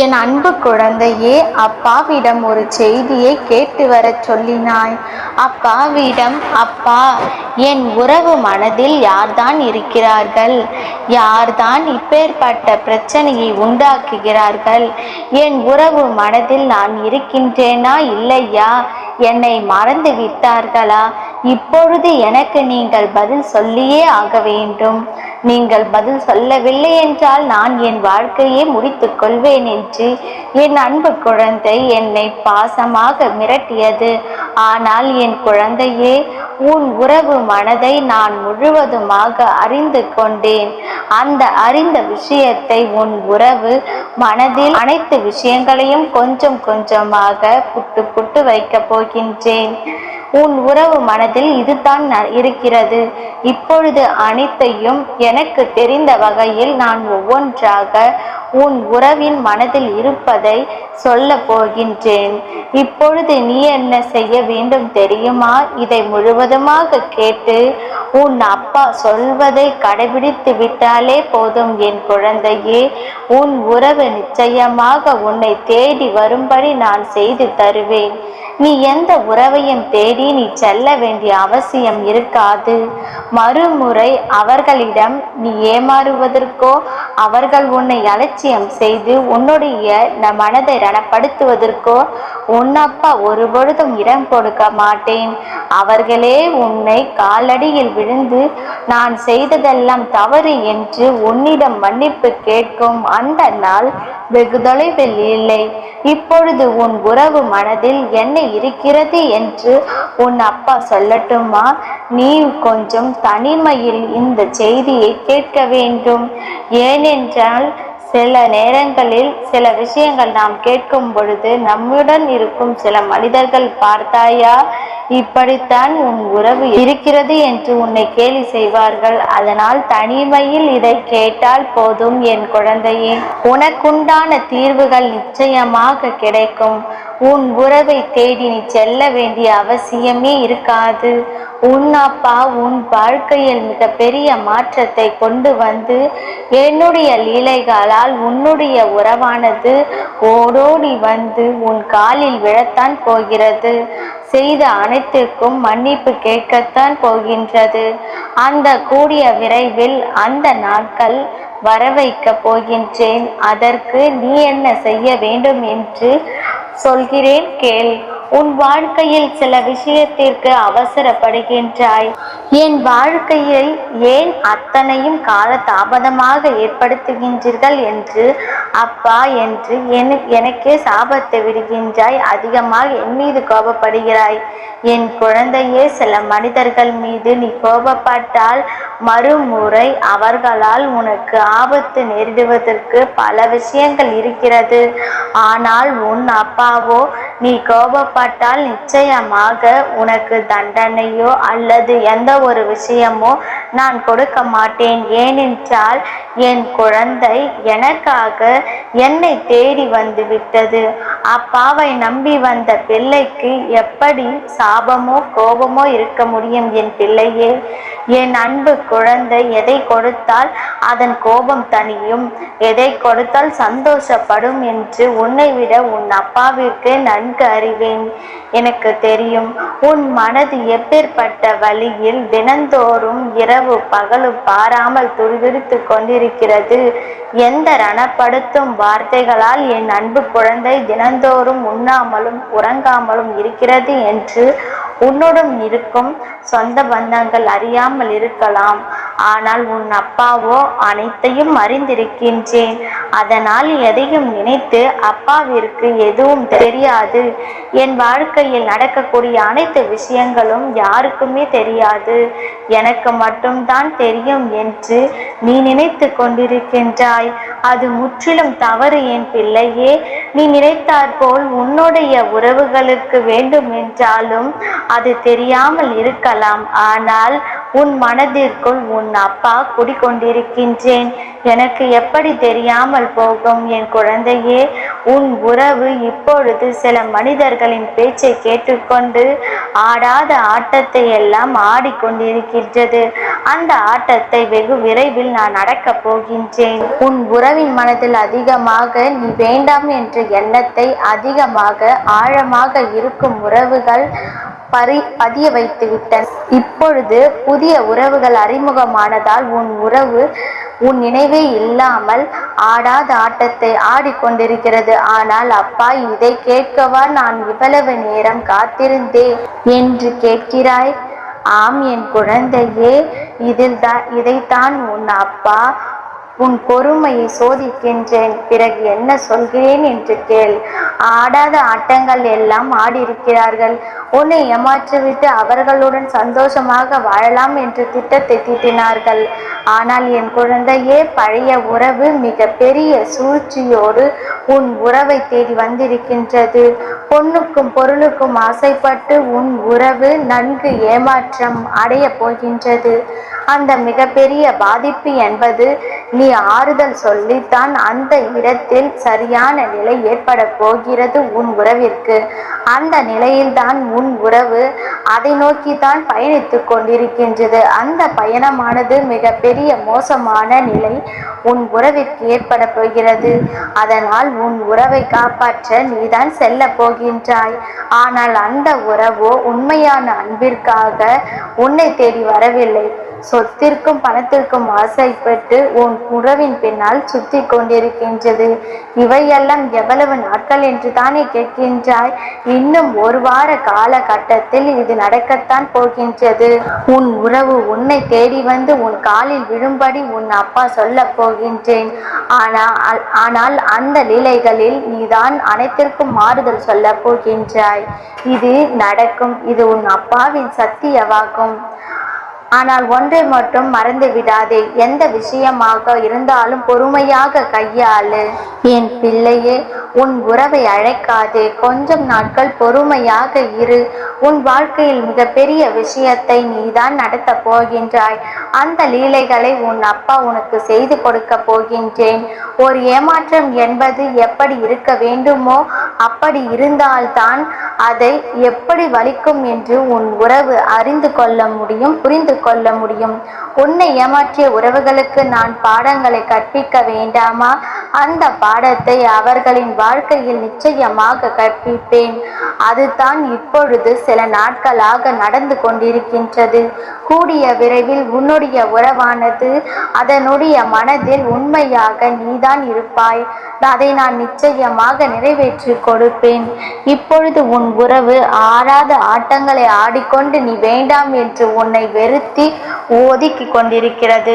என் அன்பு குழந்தையே அப்பாவிடம் ஒரு செய்தியை கேட்டு வரச் சொல்லினாய். அப்பாவிடம் அப்பா என் உறவு மனதில் யார்தான் இருக்கிறார்கள்? யார்தான் இப்பேற்பட்ட பிரச்சனையை உண்டாக்குகிறார்கள்? என் உறவு மனதில் நான் இருக்கின்றேனா இல்லையா? என்னை மறந்து விட்டார்களா இப்பொழுது எனக்கு நீங்கள் பதில் சொல்லியே ஆக வேண்டும். நீங்கள் பதில் சொல்லவில்லை என்றால் நான் என் வாழ்க்கையை முடித்துக் கொள்வேன் என்று என் அன்பு குழந்தை என்னை பாசமாக மிரட்டியது. ஆனால் என் குழந்தையே உன் உறவு மனதை நான் முழுவதுமாக அறிந்து கொண்டேன். அந்த அறிந்த விஷயத்தை உன் உறவு மனதில் அனைத்து விஷயங்களையும் கொஞ்சம் கொஞ்சமாக புட்டு புட்டு வைக்கப் போகின்றேன். உன் உறவு மனதில் இதுதான் இருக்கிறது. இப்பொழுது அனைத்தையும் எனக்கு தெரிந்த வகையில் நான் ஒவ்வொன்றாக உன் உறவின் மனதில் இருப்பதை சொல்ல போகின்றேன். இப்பொழுது நீ என்ன செய்ய வேண்டும் தெரியுமா? இதை முழுவதுமாக கேட்டு உன் அப்பா சொல்வதை கடைபிடித்து விட்டாலே போதும் என் குழந்தையே. உன் உறவு நிச்சயமாக உன்னை தேடி வரும்படி நான் செய்து தருவேன். நீ எந்த உறவையும் தேடி நீ செல்ல வேண்டிய அவசியம் இருக்காது. மறுமுறை அவர்களிடம் நீ ஏமாறுவதற்கோ அவர்கள் உன்னை அலட்சியம் செய்து உன்னுடைய ந- மனதை ரணப்படுத்துவதற்கோ உன்னப்பா ஒரு ஒருபொழுதும் இடம் கொடுக்க மாட்டேன். அவர்களே உன்னை காலடியில் விழுந்து நான் செய்ததெல்லாம் தவறு என்று உன்னிடம் மன்னிப்பு கேட்கும் அந்த நாள் வெகு தொலைவில் இல்லை. இப்பொழுது உன் உறவு மனதில் என்னை இருக்கிறது என்று உன் அப்பா சொல்லட்டுமா? நீ கொஞ்சம் தனிமையில் இந்த செய்தியை கேட்க வேண்டும். ஏனென்றால் சில நேரங்களில் சில விஷயங்கள் நாம் கேட்கும் பொழுது நம்முடன் இருக்கும் சில மனிதர்கள் பார்த்தாயா? இப்படித்தான் உன் உறவு இருக்கிறது என்று உன்னை கேலி செய்வார்கள். அதனால் தனிமையில் இதை கேட்டால் போதும் என் குழந்தையே. உனக்குண்டான தீர்வுகள் நிச்சயமாக கிடைக்கும். உன் உறவை தேடி நீ செல்ல வேண்டிய அவசியமே இருக்காது. உன் அப்பா உன் வாழ்க்கையில் மிகப்பெரிய மாற்றத்தை கொண்டு வந்து என்னுடைய லீலைகளால் உன்னுடைய உறவானது ஓடோடி வந்து உன் காலில் விழத்தான் போகிறது. செய்த அனைத்திற்கும் மன்னிப்பு கேட்கத்தான் போகின்றது. அந்த கூடிய விரைவில் அந்த நாட்கள் வர வைக்கப் போகின்றேன். அதற்கு நீ என்ன செய்ய வேண்டும் என்று சொல்கிறேன் கேள். உன் வாழ்க்கையில் சில விஷயத்திற்கு அவசரப்படுகின்றாய். என் வாழ்க்கையை ஏன் அத்தனையும் கால தாமதமாக ஏற்படுத்துகின்றீர்கள் என்று? அப்பா என்று எனக்கே சாபத்தை விடுகின்றாய் அதிகமாக என் மீது கோபப்படுகிறாய். என் குழந்தையே சில மனிதர்கள் மீது நீ கோபப்பட்டால் மறுமுறை அவர்களால் உனக்கு ஆபத்து நேரிடுவதற்கு பல விஷயங்கள் இருக்கிறது. ஆனால் உன் அப்பாவோ நீ கோபப்பட்டால் நிச்சயமாக உனக்கு தண்டனையோ அல்லது எந்த ஒரு விஷயமோ நான் கொடுக்க மாட்டேன். ஏனென்றால் என் குழந்தை எனக்காக என்னை தேடி வந்து விட்டது. அப்பாவை நம்பி வந்த பிள்ளைக்கு எப்படி சாபமோ கோபமோ இருக்க முடியும் என் பிள்ளையே? என் அன்பு குழந்தை எதை கொடுத்தால் அதன் கோபம் தனியும் எதை கொடுத்தால் சந்தோஷப்படும் என்று உன்னை விட உன் அப்பாவிற்கு நன்கு அறிவேன். எனக்கு தெரியும் உன் மனது எப்பேற்பட்ட வழியில் தினந்தோறும் இரவு பகலும் பாராமல் துருவிடுத்து கொண்டிருக்கிறது. எந்த ரணப்படுத்தும் வார்த்தைகளால் என் அன்பு குழந்தை தினந்தோறும் உண்ணாமலும் உறங்காமலும் இருக்கிறது என்று உன்னுடன் இருக்கும் சொந்த பந்தங்கள் அறியாமல் இருக்கலாம். ஆனால் உன் அப்பாவோ அனைத்தையும் அறிந்திருக்கின்றேன். அதனால் எதையும் நினைத்து அப்பாவிற்கு எதுவும் தெரியாது. என் வாழ்க்கையில் நடக்கக்கூடிய அனைத்து விஷயங்களும் யாருக்குமே தெரியாது. எனக்கு மட்டும்தான் தெரியும் என்று நீ நினைத்து கொண்டிருக்கின்றாய். அது முற்றிலும் தவறு என் பிள்ளையே. நீ நினைத்தாற்போல் உன்னுடைய உறவுகளுக்கு வேண்டும் என்றாலும் அது தெரியாமல் இருக்கலாம். ஆனால் உன் மனதிற்குள் உன் அப்பா குடிக்கொண்டிருக்கின்றேன் எனக்கு எப்படி தெரியாமல் போகும் என் குழந்தையே உன் உறவு இப்பொழுது சில மனிதர்களின் பேச்சை கேட்டுக்கொண்டு ஆடாத ஆட்டத்தை எல்லாம் ஆடிக்கொண்டிருக்கின்றது. அந்த ஆட்டத்தை வெகு விரைவில் நான் அடக்கப் போகின்றேன். உன் உறவின் மனதில் அதிகமாக நீ வேண்டாம் என்ற எண்ணத்தை அதிகமாக ஆழமாக இருக்கும் உறவுகள் பறி பதிய வைத்து விட்டன இப்பொழுது புதிய உறவுகள் அறிமுகமானதால் உன் உறவு உன் நினைவே இல்லாமல் ஆடாத ஆட்டத்தை ஆடிக்கொண்டிருக்கிறது ஆனால் அப்பா இதை கேட்கவா நான் இவ்வளவு நேரம் காத்திருந்தேன்? என்று கேட்கிறாய். ஆம் என் குழந்தையே இதில் தான் இதைத்தான் உன் அப்பா உன் பொறுமையை சோதிக்கின்றேன். பிறகு என்ன சொல்கிறேன் என்று கேள். ஆடாத ஆட்டங்கள் எல்லாம் ஆடியிருக்கிறார்கள். உன்னை ஏமாற்றிவிட்டு அவர்களுடன் சந்தோஷமாக வாழலாம் என்று திட்டத்தை தீட்டினார்கள். ஆனால் என் குழந்தையே பழைய உறவு மிக பெரிய சூழ்ச்சியோடு உன் உறவை தேடி வந்திருக்கின்றது. பொண்ணுக்கும் பொருளுக்கும் ஆசைப்பட்டு உன் உறவு நன்கு ஏமாற்றம் அடைய போகின்றது. அந்த மிகப்பெரிய பாதிப்பு என்பது நீ ஆறுதல் சொல்லித்தான் அந்த இடத்தில் சரியான நிலை ஏற்பட போகிறது உன் உறவிற்கு. அந்த நிலையில்தான் உன் உறவு அதை நோக்கி தான் கொண்டிருக்கின்றது. அந்த பயணமானது மிகப்பெரிய மோசமான நிலை உன் உறவிற்கு ஏற்பட போகிறது. அதனால் உன் உறவை காப்பாற்ற நீதான் செல்ல போகின்றாய். ஆனால் அந்த உறவோ உண்மையான அன்பிற்காக உன்னை தேடி வரவில்லை. சொத்திற்கும் பணத்திற்கும் ஆசைப்பட்டு உன் உறவின் பின்னால் சுத்தி கொண்டிருக்கின்றது. இவையெல்லாம் எவ்வளவு நாட்கள் என்று தானே கேட்கின்றாய். இன்னும் ஒரு வார காலகட்டத்தில் இது நடக்கத்தான் போகின்றது. உன் உறவு உன்னை தேடி வந்து உன் காலில் விழும்படி உன் அப்பா சொல்ல போகின்றேன். ஆனால் ஆனால் அந்த நிலைகளில் நீதான் அனைத்திற்கும் மாறுதல் சொல்ல போகின்றாய். இது நடக்கும் இது உன் அப்பாவின் சத்தியவாகும் ஆனால் ஒன்றை மட்டும் மறந்து விடாதே. எந்த விஷயமாக இருந்தாலும் பொறுமையாக கையாளு. என் பிள்ளையே உன் உறவை அழைக்காதே. கொஞ்சம் நாட்கள் பொறுமையாக இரு. உன் வாழ்க்கையில் மிகப்பெரிய விஷயத்தை நீதான் நடத்த போகின்றாய். அந்த லீலைகளை உன் அப்பா உனக்கு செய்து கொடுக்க போகின்றேன். ஒரு ஏமாற்றம் என்பது எப்படி இருக்க வேண்டுமோ அப்படி இருந்தால்தான் அதை எப்படி வலிக்கும் என்று உன் உறவு அறிந்து கொள்ள முடியும் புரிந்து கொள்ள முடியும். உன்னை ஏமாற்றிய உறவுகளுக்கு நான் பாடங்களை கற்பிக்க வேண்டாமா? அந்த பாடத்தை அவர்களின் வாழ்க்கையில் நிச்சயமாக கற்பிப்பேன். அதுதான் இப்பொழுது சில நாட்களாக நடந்து கொண்டிருக்கின்றது. கூடிய விரைவில் உன்னுடைய உறவானது அதனுடைய மனதில் உண்மையாக நீதான் இருப்பாய். அதை நான் நிச்சயமாக நிறைவேற்றி கொடுப்பேன். இப்பொழுது உன் உறவு ஆறாத ஆட்டங்களை ஆடிக்கொண்டு நீ வேண்டாம் என்று உன்னை வெறுத்து ஒதுக்கி கொண்டிருக்கிறது.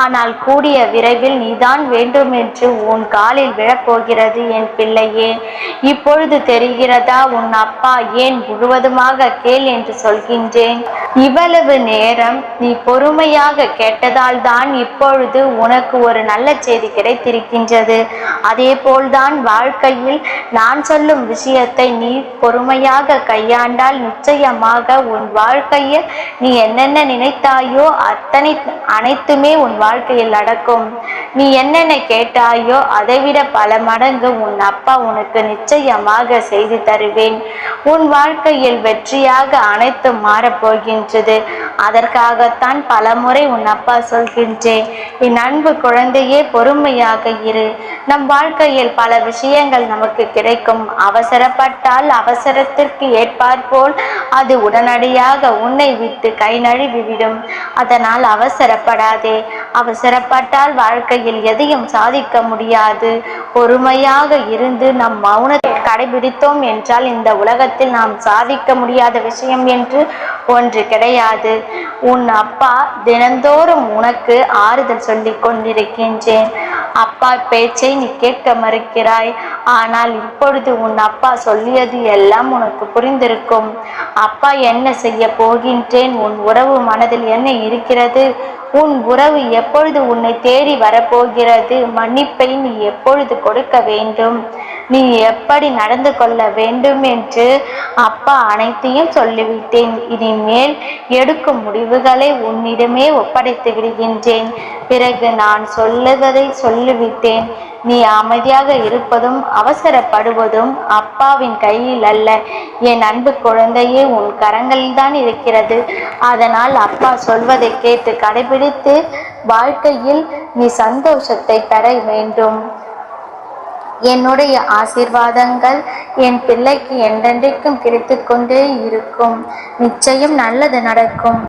ஆனால் கூடிய விரைவில் நீதான் வேண்டுமென்று உன் காலில் விழப்போகிறது என் பிள்ளையே. இப்பொழுது தெரிகிறதா உன் அப்பா ஏன் முழுவதுமாக கேள் என்று சொல்கின்றேன். இவ்வளவு நேரம் நீ பொறுமையாக கேட்டதால் தான் இப்பொழுது உனக்கு ஒரு நல்ல செய்தி கிடைத்திருக்கின்றது. அதே போல்தான் வாழ்க்கையில் நான் சொல்லும் விஷயத்தை நீ பொறுமையாக கையாண்டால் நிச்சயமாக உன் வாழ்க்கையில் நீ என்னென்ன நினைத்தாயோ? அத்தனை அனைத்துமே உன் வாழ்க்கையில் நடக்கும். நீ என்னென்ன கேட்டாயோ அதைவிட பல மடங்கு உன் அப்பா உனக்கு நிச்சயமாக செய்து தருவேன். உன் வாழ்க்கையில் வெற்றியாக அனைத்தும் மாறப்போகின்றது. அதற்காகத்தான் பலமுறை உன் அப்பா சொல்கின்றேன். என் அன்பு குழந்தையே பொறுமையாக இரு. நம் வாழ்க்கையில் பல விஷயங்கள் நமக்கு கிடைக்கும். அவசரப்பட்டால் அவசரத்திற்கு ஏற்பாற்போல் அது உடனடியாக உன்னை விட்டு கை நழுவி நழுவிவிடும் அதனால் அவசரப்படாதே அவசரப்பட்டால் வாழ்க்கையில் எதையும் சாதிக்க முடியாது. பொறுமையாக இருந்து நம் மௌனத்தை கடைபிடித்தோம் என்றால் இந்த உலகத்தில் நாம் சாதிக்க முடியாத விஷயம் என்று ஒன்று கிடையாது. உன் அப்பா தினந்தோறும் உனக்கு ஆறுதல் சொல்லிக் கொண்டிருக்கின்றேன். அப்பா பேச்சை நீ கேட்க மறுக்கிறாய். ஆனால் இப்பொழுது உன் அப்பா சொல்லியது எல்லாம் உனக்கு புரிந்திருக்கும். அப்பா என்ன செய்ய போகின்றேன்? உன் உறவு மனதில் என்ன இருக்கிறது? உன் உறவு எப்பொழுது உன்னை தேடி வரப்போகிறது? மன்னிப்பை நீ எப்பொழுது கொடுக்க வேண்டும்? நீ எப்படி நடந்து கொள்ள வேண்டும் என்று அப்பா அனைத்தையும் சொல்லிவிட்டேன். இனிமேல் எடுக்கும் முடிவுகளை உன்னிடமே ஒப்படைத்து விடுகின்றேன். பிறகு நான் சொல்லுவதை சொல்லிவிட்டேன். நீ அமைதியாக இருப்பதும் அவசரப்படுவதும் அப்பாவின் கையில் அல்ல. என் அன்பு குழந்தையே உன் கரங்களில் தான் இருக்கிறது. அதனால் அப்பா சொல்வதை கேட்டு கடைபிடித்து வாழ்க்கையில் நீ சந்தோஷத்தை பெற வேண்டும். என்னுடைய ஆசீர்வாதங்கள் என் பிள்ளைக்கு என்றென்றைக்கும் கிடைத்து கொண்டே இருக்கும். நிச்சயம் நல்லது நடக்கும்.